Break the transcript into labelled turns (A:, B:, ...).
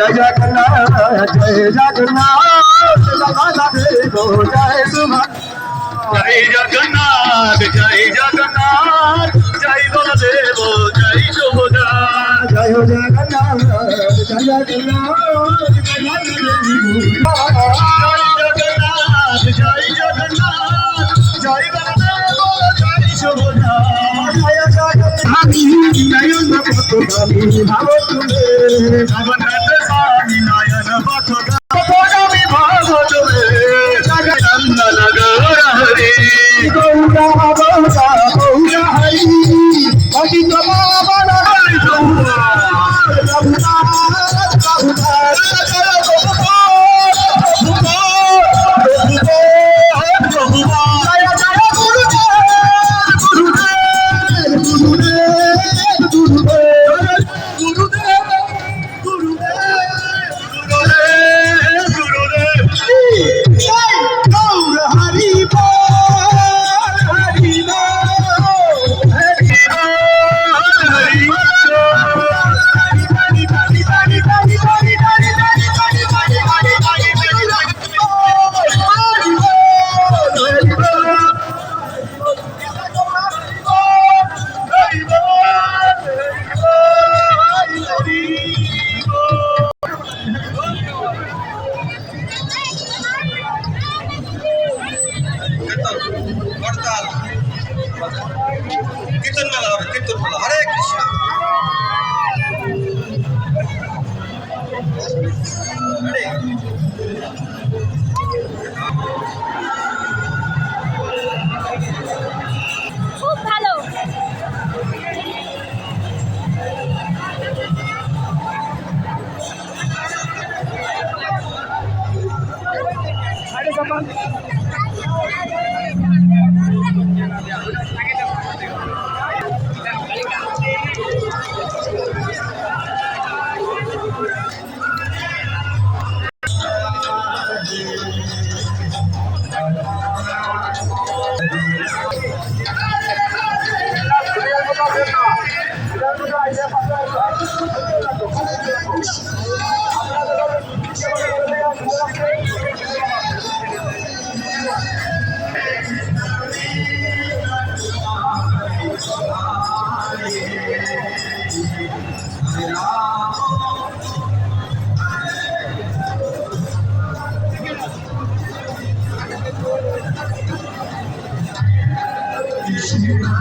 A: জয় জগন্নাথ জয় জগন্নাথ জয় সুভা
B: জয় জগন্নাথ জয় জগন্নাথ জয় বলদেব জয় শুভদা
A: জয় জগন্নাথ জয় জগন্নাথ
B: জয় জগন্নাথ জয় বলদেব জয় শুভদা
A: জয় জগন্নাথ নয়ন কত আমি তুমি
B: স্বামী নয়ন পথদা
C: হরতাল। কীর্তন মেলা হবে কীর্তন মেলা হরে কৃষ্ণ।
D: খুব ভালো
A: কৃষ্ণ 一緒に歌う